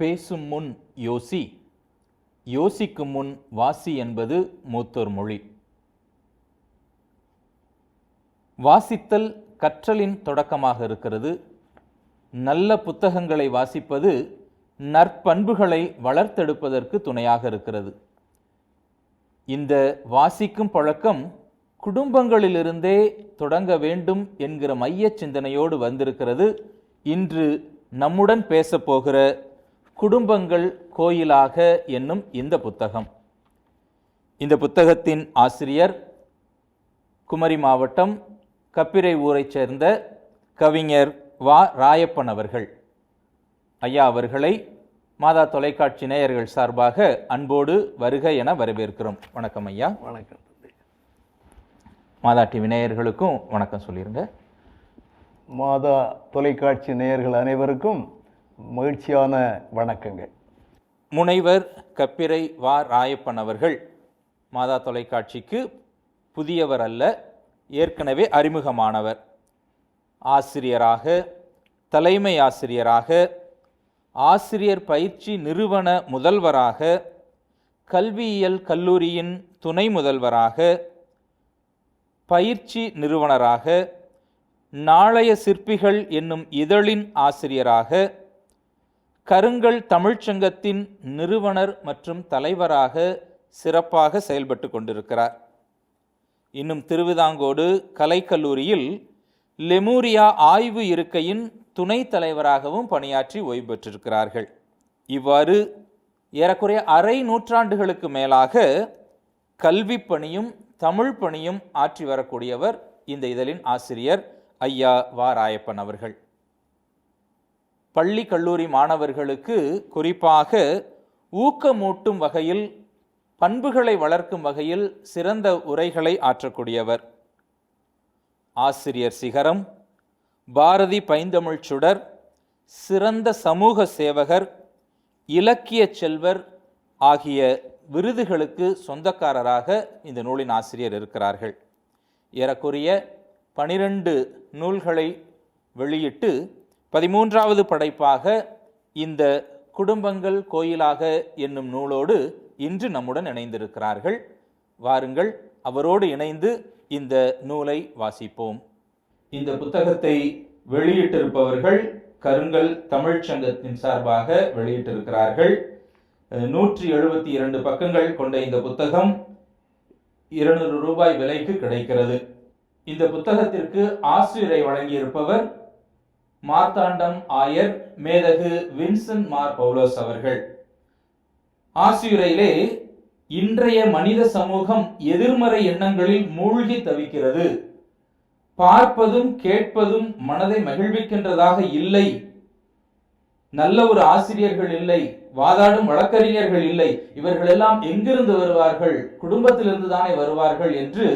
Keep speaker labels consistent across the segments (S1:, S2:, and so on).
S1: பேசும் முன் யோசி. யோசிக்கும் முன் வாசி என்பது மூத்தோர் மொழி. வாசித்தல் கற்றலின் தொடக்கமாக இருக்கிறது. நல்ல புத்தகங்களை வாசிப்பது நற்பண்புகளை வளர்த்தெடுப்பதற்கு துணையாக இருக்கிறது. இந்த வாசிக்கும் பழக்கம் குடும்பங்களிலிருந்தே தொடங்க வேண்டும் என்கிற மைய சிந்தனையோடு வந்திருக்கிறது. இன்று நம்முடன் பேசப்போகிற குடும்பங்கள் கோயிலாக என்னும் இந்த புத்தகம். இந்த புத்தகத்தின் ஆசிரியர் குமரி மாவட்டம் கப்பிரை ஊரைச் சேர்ந்த கவிஞர் வா. ராயப்பன் அவர்கள். ஐயா அவர்களை மாதா தொலைக்காட்சி நேயர்கள் சார்பாக அன்போடு வருக என வரவேற்கிறோம். வணக்கம் ஐயா.
S2: வணக்கம்
S1: மாதா டிவி நேயர்களுக்கும் வணக்கம் சொல்லிருங்க.
S2: மாதா தொலைக்காட்சி நேயர்கள் அனைவருக்கும் மகிழ்ச்சியான வணக்கங்கள்.
S1: முனைவர் கப்பிரை வா ராயப்பன் அவர்கள் மாதா தொலைக்காட்சிக்கு புதியவர் அல்ல ஏற்கனவே அறிமுகமானவர். ஆசிரியராக தலைமை ஆசிரியராக ஆசிரியர் பயிற்சி நிறுவன முதல்வராக கல்வியியல் கல்லூரியின் துணை முதல்வராக பயிற்சி நிறுவனராக நாளைய சிற்பிகள் என்னும் இதழின் ஆசிரியராக கருங்கல் தமிழ்ச்சங்கத்தின் நிறுவனர் மற்றும் தலைவராக சிறப்பாக செயல்பட்டு கொண்டிருக்கிறார். இன்னும் திருவிதாங்கோடு கலைக்கல்லூரியில் லெமூரியா ஆய்வு இருக்கையின் துணைத் தலைவராகவும் பணியாற்றி ஓய்வு பெற்றிருக்கிறார்கள். இவ்வாறு ஏறக்குறைய அரை நூற்றாண்டுகளுக்கு மேலாக கல்வி பணியும் தமிழ் பணியும் ஆற்றி வரக்கூடியவர் இந்த இதழின் ஆசிரியர் ஐயா வா ராயப்பன் அவர்கள். பள்ளி கல்லூரி மாணவர்களுக்கு குறிப்பாக ஊக்கமூட்டும் வகையில் பண்புகளை வளர்க்கும் வகையில் சிறந்த உரைகளை ஆற்றக்கூடியவர். ஆசிரியர் சிகரம் பாரதி பைந்தமிழ் சுடர் சிறந்த சமூக சேவகர் இலக்கிய செல்வர் ஆகிய விருதுகளுக்கு சொந்தக்காரராக இந்த நூலின் ஆசிரியர் இருக்கிறார்கள். ஏறக்குறைய பனிரெண்டு நூல்களை வெளியிட்டு பதிமூன்றாவது படைப்பாக இந்த குடும்பங்கள் கோயிலாக என்னும் நூலோடு இன்று நம்முடன் இணைந்திருக்கிறார்கள். வாருங்கள் அவரோடு இணைந்து இந்த நூலை வாசிப்போம். இந்த புத்தகத்தை வெளியிட்டிருப்பவர்கள் கருங்கல் தமிழ்ச் சங்கத்தின் சார்பாக வெளியிட்டிருக்கிறார்கள். நூற்றி எழுபத்தி இரண்டு பக்கங்கள் கொண்ட இந்த புத்தகம் இருநூறு ரூபாய் விலைக்கு கிடைக்கிறது. இந்த புத்தகத்திற்கு ஆசிரியரை வழங்கியிருப்பவர் மார்த்தாண்டம் ஆயர் மேதகு வின்சென்ட் மார் பவுலோஸ் அவர்கள். ஆசியுரையிலே இன்றைய மனித சமூகம் எதிர்மறை எண்ணங்களில் மூழ்கி தவிக்கிறது. பார்ப்பதும் கேட்பதும் மனதை மகிழ்விக்கின்றதாக இல்லை. நல்ல ஒரு ஆசிரியர்கள் இல்லை வாதாடும் வழக்கறிஞர்கள் இல்லை இவர்கள் எல்லாம் எங்கிருந்து வருவார்கள் குடும்பத்திலிருந்து தானே வருவார்கள் என்று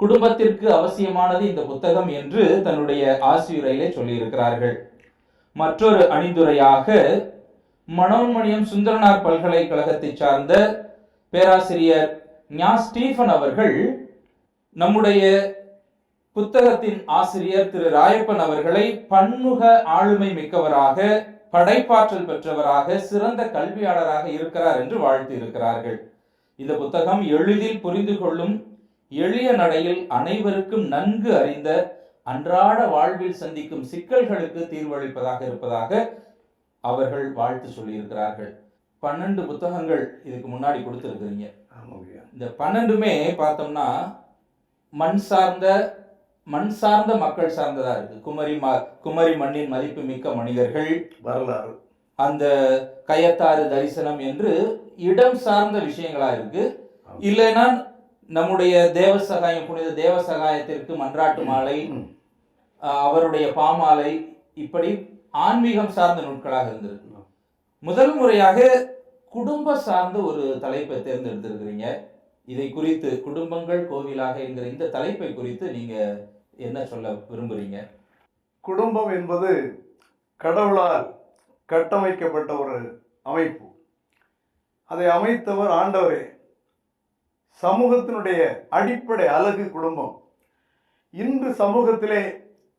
S1: குடும்பத்திற்கு அவசியமானது இந்த புத்தகம் என்று தன்னுடைய ஆசியுரையிலே சொல்லியிருக்கிறார்கள். மற்றொரு அணிந்துரையாக மனோன்மணியம் சுந்தரனார் பல்கலைக்கழகத்தை சார்ந்த பேராசிரியர் ஞா. ஸ்டீஃபன் அவர்கள் நம்முடைய புத்தகத்தின் ஆசிரியர் திரு. ராயப்பன் அவர்களை பன்முக ஆளுமை மிக்கவராக படைப்பாற்றல் பெற்றவராக சிறந்த கல்வியாளராக இருக்கிறார் என்று வாழ்த்தி இருக்கிறார்கள் இந்த புத்தகம் எளிதில் புரிந்து கொள்ளும் எளிய நடையில் அனைவருக்கும் நன்கு அறிந்த அன்றாட வாழ்வில் சந்திக்கும் சிக்கல்களுக்கு தீர்வளிப்பதாக இருப்பதாக அவர்கள் வாழ்த்து சொல்லியிருக்கிறார்கள். பன்னெண்டு புத்தகங்கள் இதுக்கு முன்னாடி கொடுத்துருக்குறீங்க. இந்த பன்னெண்டுமே பார்த்தோம்னா மண் சார்ந்த மண் சார்ந்த மக்கள் சார்ந்ததா இருக்கு. குமரி ம குமரி மண்ணின் மதிப்பு மிக்க மனிதர்கள்
S2: வரலாறு.
S1: அந்த கயத்தாறு தரிசனம் என்று இடம் சார்ந்த விஷயங்களா இருக்கு. இல்லைன்னா நம்முடைய தேவசகாயம் புனித தேவசகாயத்திற்கு மன்றாட்டு மாலை அவருடைய பாமாலை இப்படி ஆன்மீகம் சார்ந்த நூட்களாக இருந்திருக்கு. முதல் முறையாக குடும்ப சார்ந்த ஒரு தலைப்பை தேர்ந்தெடுத்திருக்கிறீங்க. இதை குறித்து குடும்பங்கள் கோவிலாக என்கிற இந்த தலைப்பை குறித்து நீங்க என்ன சொல்ல விரும்புறீங்க?
S2: குடும்பம் என்பது கடவுளால் கட்டமைக்கப்பட்ட ஒரு அமைப்பு. அதை அமைத்தவர் ஆண்டவரே. சமூகத்தினுடைய அடிப்படை அழகு குடும்பம். இன்று சமூகத்திலே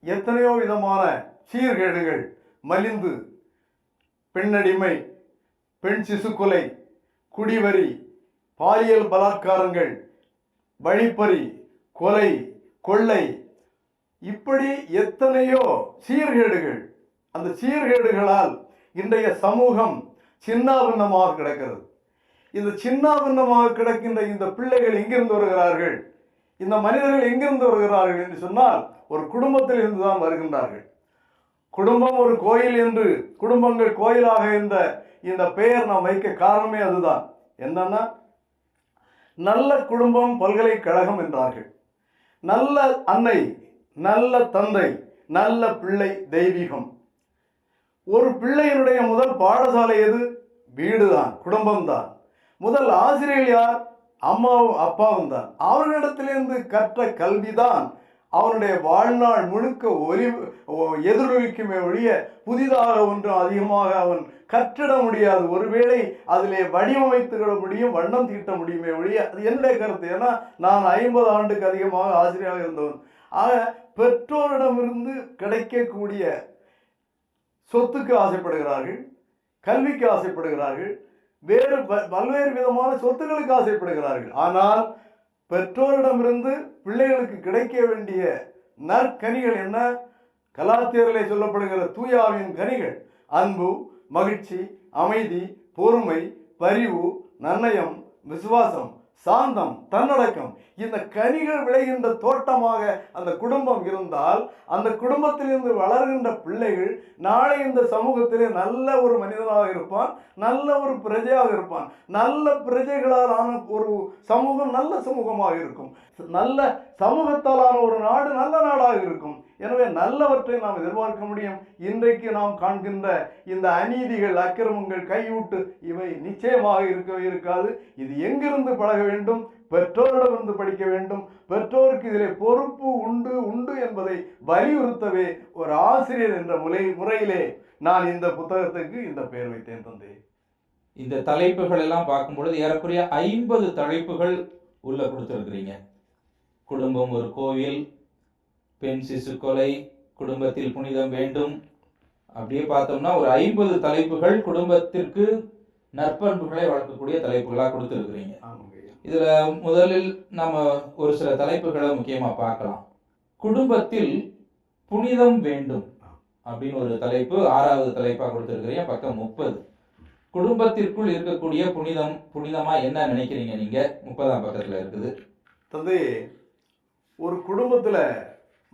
S2: எத்தனையோ விதமான சீர்கேடுகள் மலிந்து பெண்ணடிமை பெண் சிசுக்கொலை குடிவரி பாலியல் பலாத்காரங்கள் வழிப்பறி கொலை கொள்ளை இப்படி எத்தனையோ சீர்கேடுகள். அந்த சீர்கேடுகளால் இன்றைய சமூகம் சின்னாபின்னமாக கிடக்கிறது. இந்த சின்னாபின்னமாக கிடக்கின்ற இந்த பிள்ளைகள் எங்கிருந்து வருகிறார்கள்? இந்த மனிதர்கள் எங்கிருந்து வருகிறார்கள் என்று சொன்னால் ஒரு குடும்பத்தில் இருந்து தான் வருகின்றார்கள். குடும்பம் ஒரு கோயில் என்று குடும்பங்கள் கோயிலாக இந்த இந்த பெயர் நாம் வைக்க காரணமே அதுதான். என்னன்னா நல்ல குடும்பம் பல்கலைக்கழகம் என்றார்கள். நல்ல அன்னை நல்ல தந்தை நல்ல பிள்ளை தெய்வீகம். ஒரு பிள்ளையினுடைய முதல் பாடசாலை எது? வீடுதான் குடும்பம்தான். முதல் ஆசிரியர் யார்? அம்மாவும் அப்பாவும் தான். அவர்களிடத்திலிருந்து கற்ற கல்விதான் அவனுடைய வாழ்நாள் முழுக்க ஒலி எதிரொலிக்குமே ஒழிய புதிதாக ஒன்றும் அதிகமாக அவன் கற்றிட முடியாது. ஒருவேளை அதிலே வடிவமைத்துவிட முடியும் வண்ணம் தீட்ட முடியுமே ஒழிய அது என்னுடைய கருத்து. ஏன்னா நான் ஐம்பது ஆண்டுக்கு அதிகமாக ஆசிரியராக இருந்தவன். ஆக பெற்றோரிடமிருந்து கிடைக்கக்கூடிய சொத்துக்கு ஆசைப்படுகிறார்கள் கல்விக்கு ஆசைப்படுகிறார்கள் வேறு ப- பல்வேறு விதமான சொத்துக்களுக்கு ஆசைப்படுகிறார்கள். ஆனால் பெற்றோரிடமிருந்து பிள்ளைகளுக்கு கிடைக்க வேண்டிய நற்கனிகள் என்ன? கலாத்தியரிலே சொல்லப்படுகிற தூயாவின் கனிகள். அன்பு மகிழ்ச்சி அமைதி பொறுமை பரிவு நன்னயம் விசுவாசம். சாந்தம் தன்னடக்கம். இந்த கனிகள் விளைகின்ற தோட்டமாக அந்த குடும்பம் இருந்தால் அந்த குடும்பத்திலிருந்து வளர்கின்ற பிள்ளைகள் நாளை இந்த சமூகத்திலே நல்ல ஒரு மனிதனாக இருப்பான் நல்ல ஒரு பிரஜையாக இருப்பான். நல்ல பிரஜைகளால் ஆன ஒரு சமூகம் நல்ல சமூகமாக இருக்கும். நல்ல சமூகத்தாலான ஒரு நாடு நல்ல நாடாக இருக்கும். எனவே நல்லவற்றை நாம் எதிர்பார்க்க முடியும். இன்றைக்கு நாம் காண்கின்ற இந்த அநீதிகள் அக்கிரமங்கள் கையூட்டு இவை நிச்சயமாக இருக்கவே இருக்காது. இது எங்கிருந்து பழக வேண்டும்? பெற்றோரிடமிருந்து படிக்க வேண்டும். பெற்றோருக்கு இதிலே பொறுப்பு உண்டு உண்டு என்பதை வலியுறுத்தவே ஒரு ஆசிரியர் என்ற முறை முறையிலே நான் இந்த புத்தகத்துக்கு இந்த பெயர் வைத்தேன் தந்தை.
S1: இந்த தலைப்புகள் எல்லாம் பார்க்கும் பொழுது ஏறக்குறைய ஐம்பது தலைப்புகள் உள்ள கொடுத்துருக்கிறீங்க. குடும்பம் ஒரு கோவில் பெண் சிசு கொலை குடும்பத்தில் புனிதம் வேண்டும். அப்படியே பார்த்தோம்னா ஒரு ஐம்பது தலைப்புகள் குடும்பத்திற்கு நற்பண்புகளை வளர்க்கக்கூடிய தலைப்புகளாக கொடுத்துருக்கிறீங்க. இதுல முதலில் நம்ம ஒரு சில தலைப்புகளை முக்கியமா பார்க்கலாம். குடும்பத்தில் புனிதம் வேண்டும் அப்படின்னு ஒரு தலைப்பு ஆறாவது தலைப்பா கொடுத்துருக்கிறீங்க பக்கம் முப்பது. குடும்பத்திற்குள் இருக்கக்கூடிய புனிதம் புனிதமா என்ன நினைக்கிறீங்க நீங்க? முப்பதாம் பக்கத்துல இருக்குது.
S2: தந்தை ஒரு குடும்பத்தில்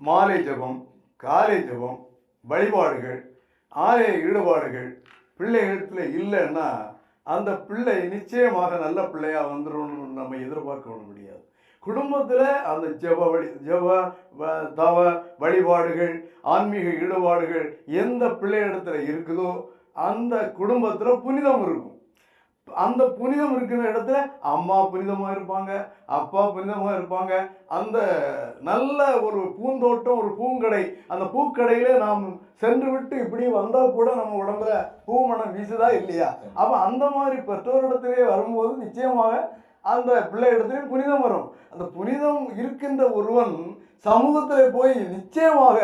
S2: மாலை ஜெபம் காலை ஜெபம் வழிபாடுகள் ஆலய ஈடுபாடுகள் பிள்ளைகளிடத்தில் இல்லைன்னா அந்த பிள்ளை நிச்சயமாக நல்ல பிள்ளையாக வந்துடும் நம்ம எதிர்பார்க்க முடியாது. குடும்பத்தில் அந்த ஜெப வழி ஜெப வ- தவ வழிபாடுகள் ஆன்மீக ஈடுபாடுகள் எந்த பிள்ளையிடத்தில் இருக்குதோ அந்த குடும்பத்தில் புனிதம் இருக்கும். அந்த புனிதம் இருக்கிற இடத்துல அம்மா புனிதமாக இருப்பாங்க அப்பா புனிதமாக இருப்பாங்க. அந்த நல்ல ஒரு பூந்தோட்டம் ஒரு பூங்கடை அந்த பூக்கடையில நாம் சென்று விட்டு இப்படி வந்தால் கூட நம்ம உடம்புல பூமணம் வீசுதா இல்லையா? அப்போ அந்த மாதிரி பெற்றோரிடத்திலே வரும்போது நிச்சயமாக அந்த பிள்ளை இடத்துலையும் புனிதம் வரும். அந்த புனிதம் இருக்கின்ற ஒருவன் சமூகத்தில் போய் நிச்சயமாக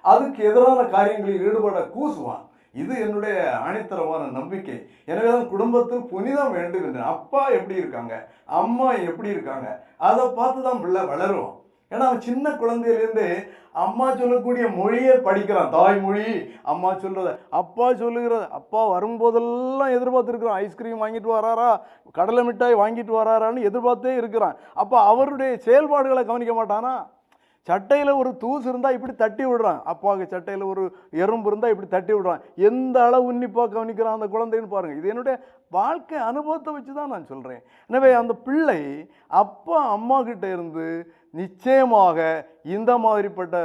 S2: அதுக்கு எதிரான காரியங்களில் ஈடுபட கூசுவான். இது என்னுடைய ஆணித்தரமான நம்பிக்கை. எனவே தான் குடும்பத்தில் புனிதம் வேண்டும் என்று அப்பா எப்படி இருக்காங்க? அம்மா எப்படி இருக்காங்க? அதை பார்த்து தான் பிள்ளை வளரும். ஏன்னா அவன் சின்ன குழந்தையிலேருந்து அம்மா சொல்லக்கூடிய மொழியை படிக்கிறான். தாய்மொழி அம்மா சொல்கிறத அப்பா சொல்லுகிறத அப்பா வரும்போதெல்லாம் எதிர்பார்த்துருக்குறான். ஐஸ்கிரீம் வாங்கிட்டு வராரா? கடலை மிட்டாய் வாங்கிட்டு வராரான்னு எதிர்பார்த்தே இருக்கிறான். அப்போ அவருடைய செயல்பாடுகளை கவனிக்க மாட்டானா? சட்டையில் ஒரு தூசு இருந்தால் இப்படி தட்டி விடுறான். அப்பாவுக்கு சட்டையில் ஒரு எறும்பு இருந்தால் இப்படி தட்டி விடுறான். எந்த அளவு உன்னிப்பாக கவனிக்கிறான் அந்த குழந்தைன்னு பாருங்கள் இது என்னுடைய வாழ்க்கை அனுபவத்தை வச்சு தான் நான் சொல்கிறேன் எனவே அந்த பிள்ளை அப்பா அம்மா கிட்டே இருந்து நிச்சயமாக இந்த மாதிரிப்பட்ட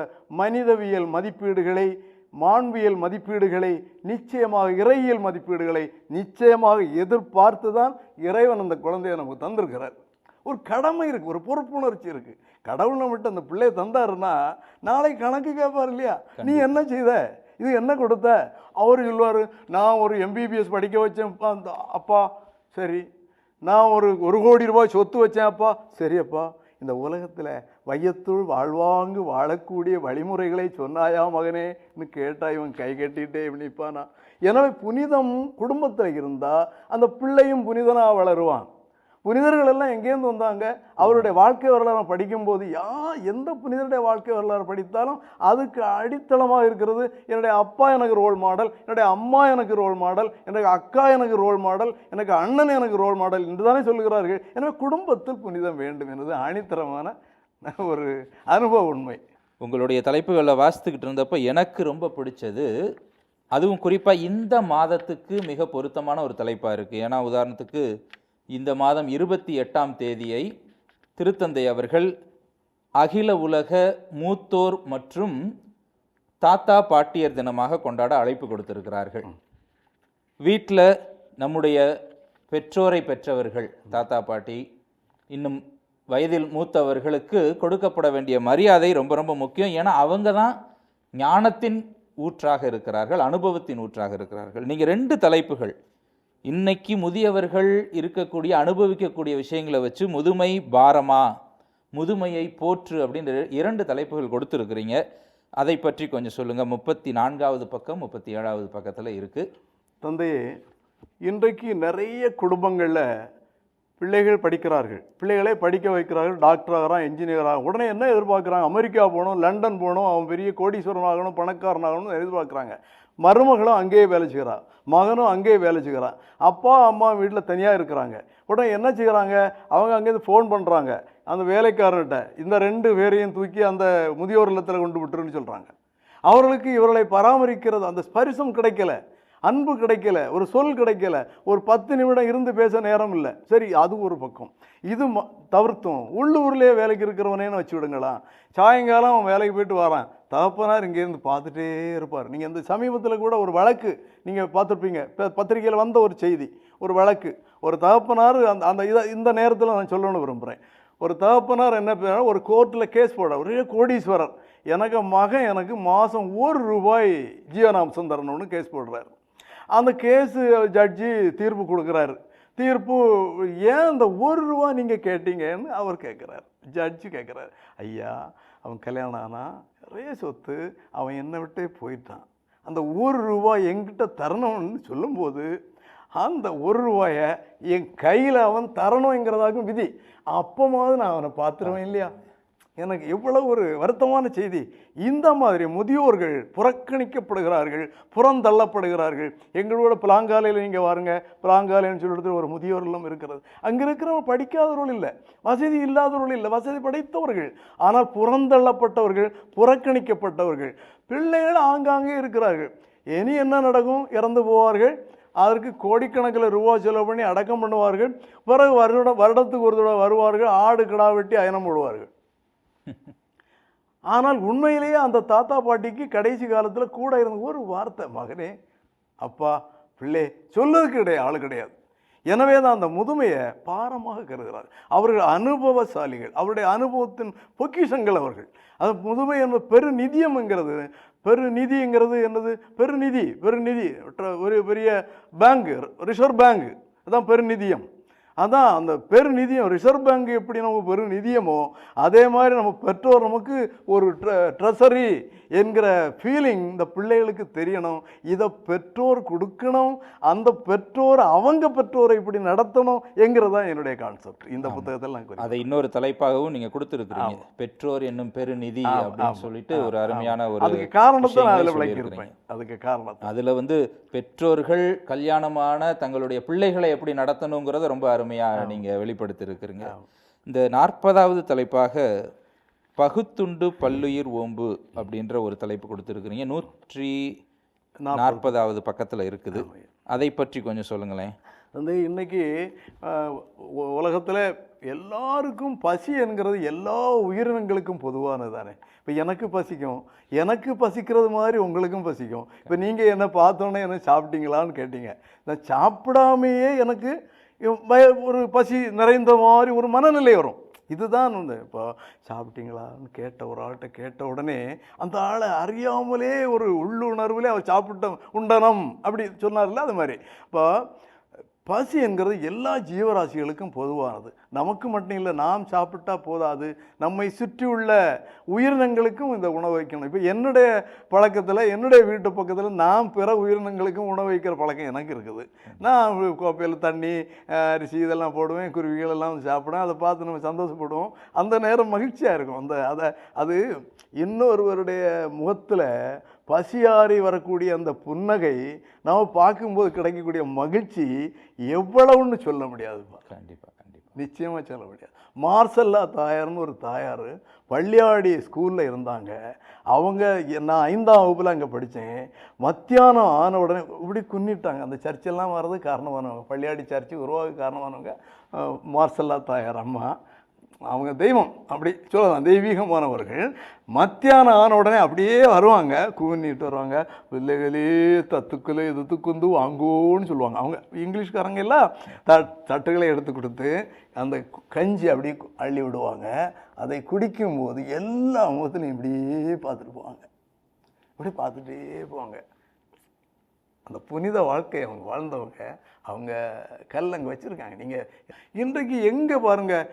S2: மனிதவியல் மதிப்பீடுகளை மாண்பியல் மதிப்பீடுகளை நிச்சயமாக இறையியல் மதிப்பீடுகளை நிச்சயமாக எதிர்பார்த்து தான் இறைவன் அந்த குழந்தையை நமக்கு தந்திருக்கிறார். ஒரு கடமை இருக்குது ஒரு பொறுப்புணர்ச்சி இருக்குது கடவுள் நம்மகிட்ட அந்த பிள்ளையை தந்தாருன்னா நாளைக்கு கணக்கு கேட்பார் இல்லையா? நீ என்ன செய்த? இது என்ன கொடுத்த? அவர் சொல்லுவார் நான் ஒரு எம்பிபிஎஸ் படிக்க வச்சேன் அப்பா, சரி. நான் ஒரு ஒரு கோடி ரூபாய் சொத்து வச்சேன் அப்பா. சரி அப்பா. இந்த உலகத்தில் வையத்துள் வாழ்வாங்கு வாழக்கூடிய வழிமுறைகளை சொன்னாயா மகனேன்னு கேட்டா இவன் கை கட்டிட்டே நிற்பானா எனவே புனிதம் குடும்பத்தில் இருந்தால் அந்த பிள்ளையும் புனிதனாக வளருவான். புனிதர்கள் எல்லாம் எங்கேருந்து வந்தாங்க? அவருடைய வாழ்க்கை வரலாறு படிக்கும்போது யா எந்த புனிதருடைய வாழ்க்கை வரலாறு படித்தாலும் அதுக்கு அடித்தளமாக இருக்கிறது. என்னுடைய அப்பா எனக்கு ரோல் மாடல் என்னுடைய அம்மா எனக்கு ரோல் மாடல் என்னுடைய அக்கா எனக்கு ரோல் மாடல் எனக்கு அண்ணன் எனக்கு ரோல் மாடல் என்று தானே சொல்கிறார்கள் எனவே குடும்பத்தில் புனிதம் வேண்டும் என்பது அணித்தரமான ஒரு அனுபவ உண்மை.
S1: உங்களுடைய தலைப்புகளில் வாசித்துக்கிட்டு இருந்தப்போ எனக்கு ரொம்ப பிடிச்சது அதுவும் குறிப்பாக இந்த மாதத்துக்கு மிக பொருத்தமான ஒரு தலைப்பாக இருக்குது ஏன்னா உதாரணத்துக்கு இந்த மாதம் இருபத்தி எட்டாம் தேதியை திருத்தந்தை அவர்கள் அகில உலக மூத்தோர் மற்றும் தாத்தா பாட்டியர் தினமாக கொண்டாட அழைப்பு கொடுத்திருக்கிறார்கள். வீட்டில் நம்முடைய பெற்றோரை பெற்றவர்கள் தாத்தா பாட்டி இன்னும் வயதில் மூத்தவர்களுக்கு கொடுக்கப்பட வேண்டிய மரியாதை ரொம்ப ரொம்ப முக்கியம். ஏன்னா அவங்க தான் ஞானத்தின் ஊற்றாக இருக்கிறார்கள் அனுபவத்தின் ஊற்றாக இருக்கிறார்கள். நீங்கள் ரெண்டு தலைப்புகள் இன்னைக்கு முதியவர்கள் இருக்கக்கூடிய அனுபவிக்கக்கூடிய விஷயங்களை வச்சு முதுமை பாரமா முதுமையை போற்று அப்படின்ற இரண்டு தலைப்புகள் கொடுத்துருக்குறீங்க. அதை பற்றி கொஞ்சம் சொல்லுங்கள் முப்பத்தி நான்காவது பக்கம் முப்பத்தி ஏழாவது பக்கத்தில் இருக்குது
S2: தந்தையே இன்றைக்கு நிறைய குடும்பங்களில் பிள்ளைகள் படிக்கிறார்கள். பிள்ளைகளே படிக்க வைக்கிறார்கள். டாக்டர் ஆகிறான் உடனே என்ன எதிர்பார்க்குறாங்க? அமெரிக்கா போகணும் லண்டன் போகணும் அவன் பெரிய கோடீஸ்வரன் ஆகணும் பணக்காரன் ஆகணும்னு எதிர்பார்க்குறாங்க. மருமகளும் அங்கேயே வேலை செய்கிறான் மகனும் அங்கேயே வேலை செய்கிறான் அப்பா அம்மா வீட்டில் தனியாக இருக்கிறாங்க. உடனே என்ன செய்கிறாங்க? அவங்க அங்கேருந்து ஃபோன் பண்ணுறாங்க அந்த வேலைக்காரர்கிட்ட இந்த ரெண்டு பேரையும் தூக்கி அந்த முதியோர் இல்லத்தில் கொண்டு விட்டுருன்னு சொல்கிறாங்க அவர்களுக்கு இவர்களை பராமரிக்கிறது அந்த ஸ்பரிசம் கிடைக்கல. அன்பு கிடைக்கல ஒரு சொல் கிடைக்கல ஒரு பத்து நிமிடம் இருந்து பேச நேரம் இல்லை. சரி அது ஒரு பக்கம். இது ம- தவிர்த்தும் உள்ளூர்லேயே வேலைக்கு இருக்கிறவனேன்னு வச்சு விடுங்களா சாயங்காலம் அவன் வேலைக்கு போயிட்டு வரான். தகப்பனார் இங்கேருந்து பார்த்துட்டே இருப்பார். நீங்கள் இந்த சமீபத்தில் கூட ஒரு வழக்கு நீங்கள் பார்த்துருப்பீங்க. இப்போ பத்திரிக்கையில் வந்த ஒரு செய்தி ஒரு வழக்கு. ஒரு தகப்பனார் அந்த அந்த இதை இந்த நேரத்தில் நான் சொல்லணும்னு விரும்புகிறேன் ஒரு தகப்பனார் என்ன பண்ணாரு, ஒரு கோர்ட்டில் கேஸ் போட ஒரே கோடீஸ்வரர். எனக்கு மகன் எனக்கு மாதம் ஒரு ரூபாய் ஜீவனாம்சம் தரணும்னு கேஸ் போடுறாரு. அந்த கேஸு ஜட்ஜி தீர்ப்பு கொடுக்குறாரு. தீர்ப்பு ஏன் இந்த ஒரு ரூபா நீங்கள் கேட்டீங்கன்னு அவர் கேட்குறாரு ஜட்ஜி கேட்குறாரு ஐயா அவன் கல்யாணம் ஆனா நிறைய சொத்து அவன் என்னை விட்டே போயிட்டான். அந்த ஒரு ரூபாய் என்கிட்ட தரணும்னு சொல்லும்போது அந்த ஒரு ரூபாயை என் கையில் அவன் தரணுங்கிறதாகும் விதி. அப்போமாவது நான் அவனை பார்த்துருவேன் இல்லையா? எனக்கு எவ்வளவு ஒரு வருத்தமான செய்தி. இந்த மாதிரி முதியோர்கள் புறக்கணிக்கப்படுகிறார்கள் புறந்தள்ளப்படுகிறார்கள். எங்களோட பிளாங்காலையில் நீங்கள் வாருங்க பிளாங்காலைன்னு சொல்லிட்டு ஒரு முதியோர் இல்லம் இருக்கிறது. அங்கே இருக்கிறவங்க படிக்காதவர்கள் இல்லை வசதி இல்லாதவர்கள் இல்லை வசதி படைத்தவர்கள். ஆனால் புறந்தள்ளப்பட்டவர்கள் புறக்கணிக்கப்பட்டவர்கள். பிள்ளைகள் ஆங்காங்கே இருக்கிறார்கள். இனி என்ன நடக்கும்? இறந்து போவார்கள். அதற்கு கோடிக்கணக்கில் ரூபா செலவு பண்ணி அடக்கம் பண்ணுவார்கள். பிறகு வருட வருடத்துக்கு ஒரு தடவை வருவார்கள். ஆடு கிடா வெட்டி அயனம் போடுவார்கள். ஆனால் உண்மையிலேயே அந்த தாத்தா பாட்டிக்கு கடைசி காலத்தில் கூட இருந்த ஒரு வார்த்தை மகனே அப்பா பிள்ளை சொல்லதுக்கு கிடையாது ஆள் கிடையாது. எனவே தான் அந்த முதுமையை பாரமாக கருதுகிறார். அவர்கள் அனுபவசாலிகள் அவருடைய அனுபவத்தின் பொக்கிஷங்கள் அவர்கள். அது முதுமை என்பது பெருநிதியம்ங்கிறது பெருநிதிங்கிறது என்னது? பெருநிதி பெருநிதி. ஒரு பெரிய பேங்கு ரிசர்வ் பேங்கு அதுதான் பெருநிதியம். அதான் அந்த பெருநிதியம் ரிசர்வ் பேங்க் எப்படி நம்ம பெருநிதியமோ அதே மாதிரி நம்ம பெற்றோர் நமக்கு ஒரு ட்ரெஸரி என்கிற ஃபீலிங் இந்த பிள்ளைகளுக்கு தெரியணும். இதை பெற்றோர் கொடுக்கணும். அந்த பெற்றோர் அவங்க பெற்றோரை இப்படி நடத்தணும் என்கிறது தான் என்னுடைய கான்செப்ட் இந்த புத்தகத்தில் நான்.
S1: அதை இன்னொரு தலைப்பாகவும் நீங்க கொடுத்துருக்கிறீங்க. பெற்றோர் என்னும் பெருநிதி அப்படின்னு சொல்லிட்டு ஒரு அருமையான ஒரு
S2: அதுக்கு காரணத்தை நான் அதில் விளக்கியிருப்பேன். அதுக்கு காரணத்தை.
S1: அதுல வந்து பெற்றோர்கள் கல்யாணமான தங்களுடைய பிள்ளைகளை எப்படி நடத்தணுங்கிறத ரொம்ப அருமையா நீங்க வெளிப்படுத்தி இருக்கிறீங்க
S2: ஆமா.
S1: இந்த நாற்பதாவது தலைப்பாக பகுத்துண்டு பல்லுயிர் ஓம்பு அப்படின்ற ஒரு தலைப்பு கொடுத்துருக்கிறீங்க. நூற்றி
S2: நாற்பது.
S1: நாற்பதாவது பக்கத்துல இருக்குது. அதை பற்றி கொஞ்சம் சொல்லுங்களேன்.
S2: வந்து இன்னைக்கு உலகத்தில் எல்லாருக்கும் பசி என்கிறது எல்லா உயிரினங்களுக்கும் பொதுவானது தானே இப்போ எனக்கு பசிக்கும். எனக்கு பசிக்கிறது மாதிரி உங்களுக்கும் பசிக்கும். இப்போ நீங்கள் என்ன பார்த்தோன்னே என்ன சாப்பிட்டீங்களான்னு கேட்டீங்க. நான் சாப்பிடாமையே எனக்கு ஒரு பசி நிறைந்த மாதிரி ஒரு மனநிலை வரும். இதுதான் வந்து இப்போ சாப்பிட்டீங்களான்னு கேட்ட ஒரு ஆள்கிட்ட கேட்ட உடனே அந்த ஆளை அறியாமலே ஒரு உள்ளுணர்வுலே அவர் சாப்பிட்ட உண்டனம் அப்படி சொன்னார்ல அது மாதிரி. இப்போ பசி என்கிறது எல்லா ஜீவராசிகளுக்கும் பொதுவானது. நமக்கு மட்டும் இல்லை நாம் சாப்பிட்டா போதாது. நம்மை சுற்றியுள்ள உயிரினங்களுக்கும் இந்த உணவு வைக்கணும். இப்போ என்னுடைய பழக்கத்தில் என்னுடைய வீட்டு பக்கத்தில் நான் பிற உயிரினங்களுக்கும் உணவு வைக்கிற பழக்கம் எனக்கு இருக்குது. நான் கோப்பையில் தண்ணி அரிசி இதெல்லாம் போடுவேன் குருவிகள் எல்லாம் சாப்பிடுவேன். அதை பார்த்து நம்ம சந்தோஷப்படுவோம். அந்த நேரம் மகிழ்ச்சியாக இருக்கும். அந்த அதை அது இன்னொருவருடைய முகத்தில் பசியாறி வரக்கூடிய அந்த புன்னகை நம்ம பார்க்கும்போது கிடைக்கக்கூடிய மகிழ்ச்சி எவ்வளவுன்னு சொல்ல முடியாதுப்பா.
S1: கண்டிப்பா கண்டிப்பா.
S2: நிச்சயமாக சொல்ல முடியாது. மார்சல்லா தாயார்னு ஒரு தாயார் பள்ளியாடி ஸ்கூலில் இருந்தாங்க. அவங்க நான் ஐந்தாம் வகுப்பில் அங்கே படித்தேன் மத்தியானம் ஆன உடனே இப்படி குன்னிட்டாங்க. அந்த சர்ச்செல்லாம் வர்றது காரணமானவங்க. பள்ளியாடி சர்ச்சு உருவாக காரணமானவங்க மார்சல்லா தாயார் அம்மா. அவங்க தெய்வம். அப்படி சொல்லலாம். தெய்வீகமானவர்கள் மத்தியானம் ஆன உடனே அப்படியே வருவாங்க. கூவிட்டு வருவாங்க. பிள்ளைகளே தத்துக்களே இது துக்குந்து வாங்கோன்னு சொல்லுவாங்க. அவங்க இங்கிலீஷ்காரங்க எல்லாம் த தட்டுகளை எடுத்து கொடுத்து அந்த கஞ்சி அப்படியே அள்ளி விடுவாங்க. அதை குடிக்கும்போது எல்லா முகத்துலையும் இப்படியே பார்த்துட்டு போவாங்க. இப்படி பார்த்துட்டே போவாங்க. அந்த புனித வாழ்க்கையை அவங்க வாழ்ந்தவங்க அவங்க கல் அங்கே வச்சுருக்காங்க. நீங்கள் இன்றைக்கு எங்கே பாருங்கள்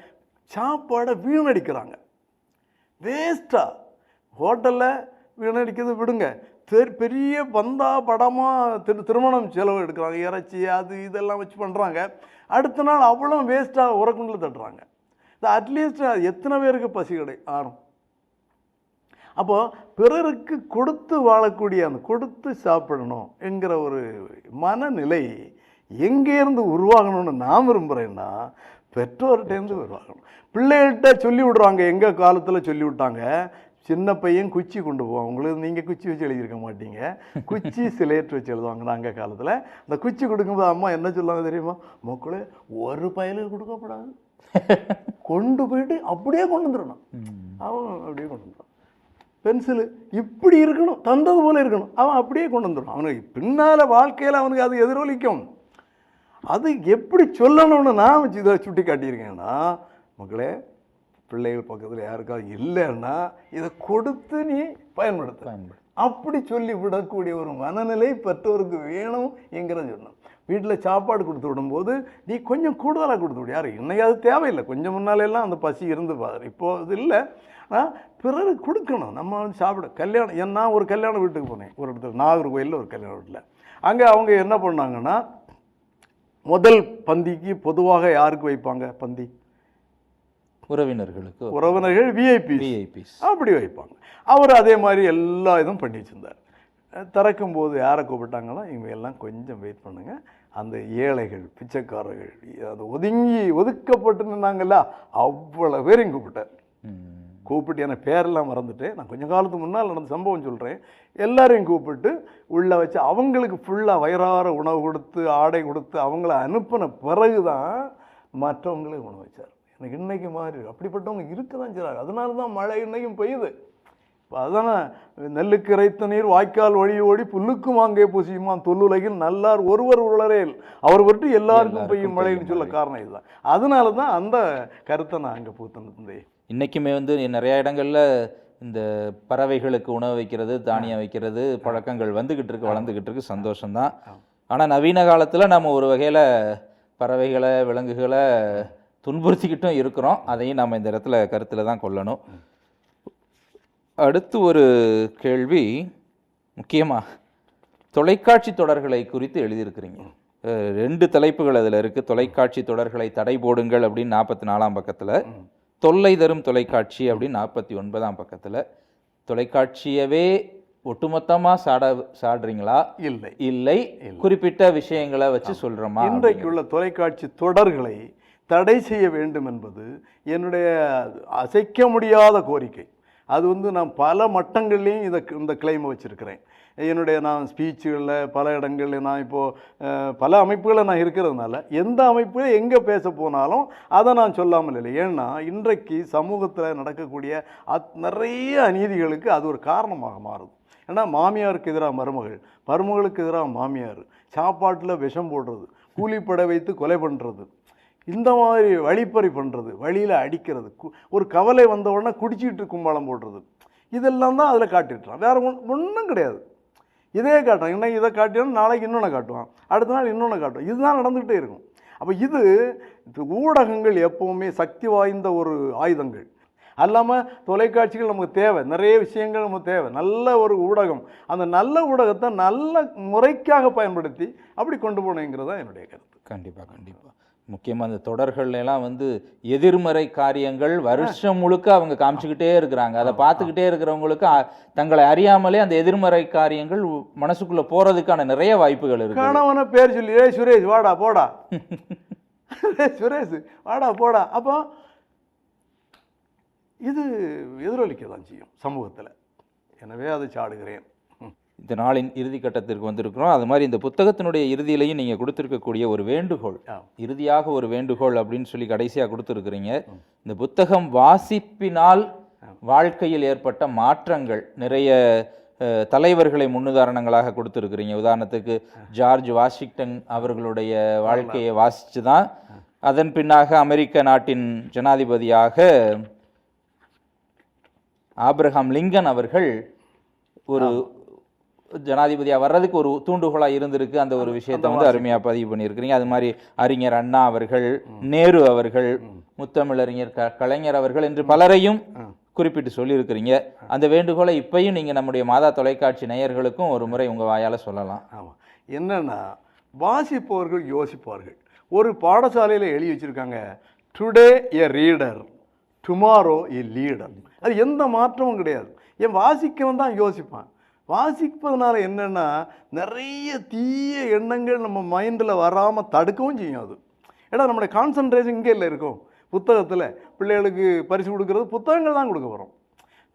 S2: சாப்பாடை வீணடிக்கிறாங்க. வேஸ்ட்டாக ஹோட்டலில் வீணடிக்கிறது விடுங்க. பெர் பெரிய பந்தா படமாக திரு திருமணம் செலவு எடுக்கிறாங்க. இறைச்சி அது இதெல்லாம் வச்சு பண்ணுறாங்க அடுத்த நாள் அவ்வளோ வேஸ்ட்டாக உரக்குண்டில் தட்டுறாங்க. அட்லீஸ்ட் எத்தனை பேருக்கு பசி கிடை ஆறும். அப்போது பிறருக்கு கொடுத்து வாழக்கூடிய அந்த கொடுத்து சாப்பிடணும் என்கிற ஒரு மனநிலை எங்கேருந்து உருவாகணும்னு நான் விரும்புகிறேன்னா பெற்றோர்கிட்டேருந்து உருவாகணும் பிள்ளைகள்கிட்ட சொல்லி விடுறாங்க. எங்கள் காலத்தில் சொல்லி விட்டாங்க? சின்ன பையன் குச்சி கொண்டு போவான். உங்களுக்கு நீங்கள் குச்சி வச்சு எழுதியிருக்க மாட்டீங்க. குச்சி சிலேட் வச்சு எழுதுவாங்க நாங்கள் காலத்தில். அந்த குச்சி கொடுக்கும்போது அம்மா என்ன சொல்லுவாங்க தெரியுமா? மக்களே ஒரு பயலுக்கு கொடுக்கப்படாது. கொண்டு போயிட்டு அப்படியே கொண்டு வந்துடணும். அவன் அப்படியே கொண்டு வந்துடுவான். பென்சிலு இப்படி இருக்கணும். தந்தது போல இருக்கணும். அவன் அப்படியே கொண்டு வந்துடும் அவனுக்கு பின்னால் வாழ்க்கையில் அவனுக்கு அது எதிரொலிக்கும். அது எப்படி சொல்லணும்னு நான் வச்சு இதை சுட்டி காட்டியிருக்கேன்னா மக்களே பிள்ளைகள் பக்கத்தில் யாருக்காவது இல்லைன்னா இதை கொடுத்து நீ பயன்படுத்த.
S1: பயன்படு
S2: அப்படி சொல்லி விடக்கூடிய ஒரு மனநிலை பெற்றோருக்கு வேணும் என்கிறத சொன்னோம் வீட்டில் சாப்பாடு கொடுத்து விடும்போது நீ கொஞ்சம் கூடுதலாக கொடுத்து விடு. யார் இன்னைக்கு அது தேவையில்லை. கொஞ்சம் முன்னாலெல்லாம் அந்த பசி இருந்து பாரு. இப்போ அது இல்லை. ஆனால் பிறருக்கு கொடுக்கணும். நம்ம வந்து சாப்பிட கல்யாணம் நான் ஒரு கல்யாண வீட்டுக்கு போனேன். ஒரு இடத்துல நாகர்கோயிலில் ஒரு கல்யாண வீட்டில். அங்கே அவங்க என்ன பண்ணாங்கன்னா முதல் பந்திக்கு பொதுவாக யாருக்கு வைப்பாங்க பந்தி?
S1: உறவினர்களுக்கு
S2: உறவினர்கள் விஐபி
S1: விஐபிஸ்
S2: அப்படி வைப்பாங்க. அவர் அதே மாதிரி எல்லா இதுவும் பண்ணி வச்சிருந்தார் திறக்கும் போது யாரை கூப்பிட்டாங்களோ இவங்க எல்லாம் கொஞ்சம் வெயிட் பண்ணுங்க. அந்த ஏழைகள் பிச்சைக்காரர்கள் அது ஒதுங்கி ஒதுக்கப்பட்டு நின்னாங்கல்ல அவ்வளோ பேரையும் கூப்பிட்டார். கூப்பிட்டு எனக்கு பேரெல்லாம் மறந்துட்டு நான் கொஞ்ச காலத்துக்கு முன்னால் நடந்த சம்பவம் சொல்கிறேன் எல்லாரையும் கூப்பிட்டு உள்ளே வச்சு அவங்களுக்கு ஃபுல்லாக வயிறார உணவு கொடுத்து ஆடை கொடுத்து அவங்கள அனுப்பின பிறகு தான் மற்றவங்களுக்கு உணவு வச்சார். எனக்கு இன்னைக்கு மாதிரி. அப்படிப்பட்டவங்க இருக்க. தான் செய்கிறாங்க அதனால தான் மழை இன்னைக்கும் பெய்யுது. இப்போ அதானே நெல்லுக்கு இறைத்த நீர் வாய்க்கால் வழி ஓடி புல்லுக்கும் அங்கே பூசியுமா? தொல்லுலகில் நல்லார் ஒருவர் உளரேல் அவர் பற்றி எல்லாருக்கும் பெய்யும் மழைன்னு சொல்ல. காரணம் இதுதான். அதனால தான் அந்த கருத்தை நான் அங்கே பூத்தன
S1: இன்றைக்குமே வந்து நிறையா இடங்களில் இந்த பறவைகளுக்கு உணவு வைக்கிறது தானியம் வைக்கிறது பழக்கங்கள் வந்துக்கிட்டு இருக்கு வளர்ந்துக்கிட்டு இருக்கு. சந்தோஷம்தான். ஆனால் நவீன காலத்தில் நம்ம ஒரு வகையில் பறவைகளை விலங்குகளை துன்புறுத்திக்கிட்டும் இருக்கிறோம். அதையும் நம்ம இந்த இடத்துல கருத்தில் தான் கொள்ளணும். அடுத்து ஒரு கேள்வி முக்கியமாக தொலைக்காட்சி தொடர்களை குறித்து எழுதியிருக்கிறீங்க. ரெண்டு தலைப்புகள் அதில் இருக்குது தொலைக்காட்சி தொடர்களை தடை போடுங்கள் அப்படின்னு நாற்பத்தி நாலாம் பக்கத்தில். தொல்லை தரும் தொலைக்காட்சி அப்படின்னு நாற்பத்தி ஒன்பதாம் பக்கத்தில். தொலைக்காட்சியவே ஒட்டுமொத்தமாக சாட சாடுறீங்களா?
S2: இல்லை.
S1: இல்லை. குறிப்பிட்ட விஷயங்களை வச்சு சொல்கிறோமா
S2: இன்றைக்கு உள்ள தொலைக்காட்சி தொடர்களை தடை செய்ய வேண்டும் என்பது என்னுடைய அசைக்க முடியாத கோரிக்கை. அது வந்து நான் பல மட்டங்கள்லையும் இதை இந்த கிளைமை வச்சுருக்கிறேன். என்னுடைய நான் ஸ்பீச்சுகளில் பல இடங்களில் நான் இப்போது பல அமைப்புகளில் நான் இருக்கிறதுனால எந்த அமைப்பில் எங்கே பேச போனாலும் அதை நான் சொல்லாமல் இல்லை. ஏன்னா இன்றைக்கு சமூகத்தில் நடக்கக்கூடிய அத் நிறைய அநீதிகளுக்கு அது ஒரு காரணமாக மாறுது. ஏன்னா மாமியாருக்கு எதிராக மருமகள் மருமகளுக்கு எதிராக மாமியார் சாப்பாட்டில் விஷம் போடுறது கூலிப்படை வைத்து கொலை பண்ணுறது இந்த மாதிரி வழிப்பறி பண்ணுறது வழியில் அடிக்கிறது கு- ஒரு கவலை வந்த உடனே குடிச்சிட்டு கும்பாளம் போடுறது இதெல்லாம் தான் அதில் காட்டிட்டுறான் வேறு ஒன்றும் கிடையாது. இதே காட்டுறான். இன்னைக்கு இதை காட்டினா நாளைக்கு இன்னொன்று காட்டுவான். அடுத்த நாள் இன்னொன்று காட்டுவான். இதுதான் நடந்துக்கிட்டே இருக்கும். அப்போ இது இது ஊடகங்கள் எப்போவுமே சக்தி வாய்ந்த ஒரு ஆயுதங்கள். அல்லாமல் தொலைக்காட்சிகள் நமக்கு தேவை. நிறைய விஷயங்கள் நமக்கு தேவை. நல்ல ஒரு ஊடகம். அந்த நல்ல ஊடகத்தை நல்ல முறைக்காக பயன்படுத்தி அப்படி கொண்டு போனேங்கிறது தான் என்னுடைய கருத்து.
S1: கண்டிப்பாக கண்டிப்பாக முக்கியமாக அந்த தொடர்கள்ல எல்லாம் வந்து எதிர்மறை காரியங்கள் வருஷம் முழுக்க அவங்க காமிச்சுக்கிட்டே இருக்கிறாங்க. அதை பார்த்துக்கிட்டே இருக்கிறவங்களுக்கு தங்களை அறியாமலே அந்த எதிர்மறை காரியங்கள் மனசுக்குள்ள போறதுக்கான நிறைய வாய்ப்புகள் இருக்கு
S2: கணவனை பேர் சொல்லி ஏய் சுரேஷ் வாடா போடா. சுரேஷ் வாடா போடா. அப்போ இது எதிரொலிக்க தான் செய்யும் சமூகத்தில். எனவே அதை சாடுகிறேன்.
S1: இந்த நாளின் இறுதி கட்டத்திற்கு வந்திருக்கிறோம். அது மாதிரி இந்த புத்தகத்தினுடைய இறுதியிலையும் நீங்க கொடுத்திருக்கக்கூடிய ஒரு வேண்டுகோள். இறுதியாக ஒரு வேண்டுகோள் அப்படின்னு சொல்லி கடைசியா கொடுத்துருக்கிறீங்க. இந்த புத்தகம் வாசிப்பினால் வாழ்க்கையில் ஏற்பட்ட மாற்றங்கள். நிறைய தலைவர்களை முன்னுதாரணங்களாக கொடுத்துருக்கிறீங்க. உதாரணத்துக்கு ஜார்ஜ் வாஷிங்டன் அவர்களுடைய வாழ்க்கையை வாசித்து தான் அதன் பின்னாக அமெரிக்க நாட்டின் ஜனாதிபதியாக ஆபிரகாம் லிங்கன் அவர்கள் ஒரு ஜனாதிபதியாக வர்றதுக்கு ஒரு தூண்டுகோலாக இருந்திருக்கு அந்த ஒரு விஷயத்தை வந்து அருமையாக பதிவு பண்ணியிருக்கிறீங்க. அது மாதிரி அறிஞர் அண்ணா அவர்கள் நேரு அவர்கள் முத்தமிழறிஞர் க கலைஞர் அவர்கள் என்று பலரையும். குறிப்பிட்டு சொல்லியிருக்கிறீங்க. அந்த வேண்டுகோளை இப்பயும் நீங்கள் நம்முடைய மாதா தொலைக்காட்சி நேயர்களுக்கும் ஒரு முறை உங்கள் வாயால் சொல்லலாம்.
S2: ஆமாம் என்னன்னா வாசிப்பவர்கள் யோசிப்பார்கள். ஒரு பாடசாலையில் எழுதி வச்சிருக்காங்க today a reader tomorrow a leader அது எந்த மாற்றமும் கிடையாது. என் வாசிக்கவன் தான் யோசிப்பான். வாசிப்பதனால என்னென்னா நிறைய தீய எண்ணங்கள் நம்ம மைண்டில் வராமல் தடுக்கவும் செய்யும் அது. ஏன்னா நம்மளுடைய கான்சன்ட்ரேஷன் இங்கே இல்லை இருக்கும். புத்தகத்தில் பிள்ளைகளுக்கு பரிசு கொடுக்கறது புத்தகங்கள் தான் கொடுக்க போகிறோம்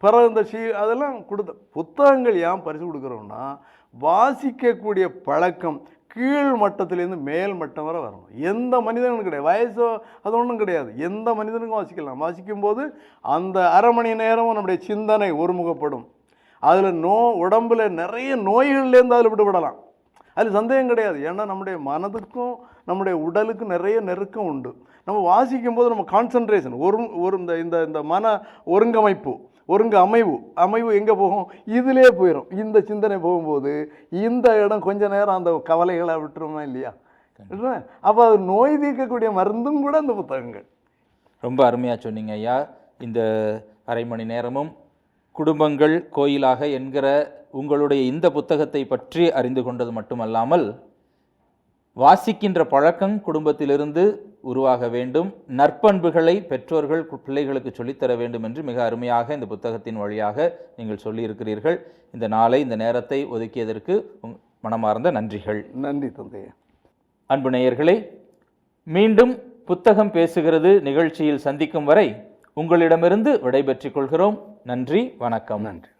S2: பிறகு இந்த ஷீ அதெல்லாம் கொடுத்த புத்தகங்கள் ஏன் பரிசு கொடுக்குறோம்னா வாசிக்கக்கூடிய பழக்கம் கீழ் மட்டத்திலேருந்து மேல் மட்டம் வரை வரணும். எந்த மனிதனுக்கும் கிடையாது. வயசோ அது ஒன்றும் கிடையாது. எந்த மனிதனுக்கும் வாசிக்கலாம். வாசிக்கும்போது அந்த அரை மணி நேரமும் நம்முடைய சிந்தனை ஒருமுகப்படும். அதில் நோ உடம்புல நிறைய நோய்கள்லேருந்து அதில் விடுபடலாம். அதில் சந்தேகம் கிடையாது. ஏன்னா நம்முடைய மனதுக்கும் நம்முடைய உடலுக்கும் நிறைய நெருக்கம் உண்டு. நம்ம வாசிக்கும் போது நம்ம கான்சன்ட்ரேஷன் ஒரு ஒரு இந்த இந்த இந்த மன ஒருங்கமைப்பு ஒருங்க அமைவு அமைவு எங்கே போகும்? இதிலே போயிடும் இந்த சிந்தனை போகும்போது இந்த இடம் கொஞ்ச நேரம் அந்த கவலைகளை விட்டுருமா இல்லையா? அப்போ அது நோய் தீர்க்கக்கூடிய மருந்தும் கூட இந்த புத்தகங்கள்.
S1: ரொம்ப அருமையாக சொன்னீங்க ஐயா. இந்த அரை மணி நேரமும் குடும்பங்கள் கோயிலாக என்கிற உங்களுடைய இந்த புத்தகத்தை பற்றி அறிந்து கொண்டது மட்டுமல்லாமல் வாசிக்கின்ற பழக்கம் குடும்பத்திலிருந்து உருவாக வேண்டும். நற்பண்புகளை பெற்றோர்கள் பிள்ளைகளுக்கு சொல்லித்தர வேண்டும் என்று மிக அருமையாக இந்த புத்தகத்தின் வழியாக நீங்கள் சொல்லியிருக்கிறீர்கள். இந்த நாளை இந்த நேரத்தை ஒதுக்கியதற்கு உங்- மனமார்ந்த நன்றிகள்.
S2: நன்றி தந்தையா.
S1: அன்பு நேயர்களே மீண்டும் புத்தகம் பேசுகிறது நிகழ்ச்சியில் சந்திக்கும் வரை உங்களிடமிருந்து விடைபெற்றுக் கொள்கிறோம். நன்றி வணக்கம்.
S2: நன்றி.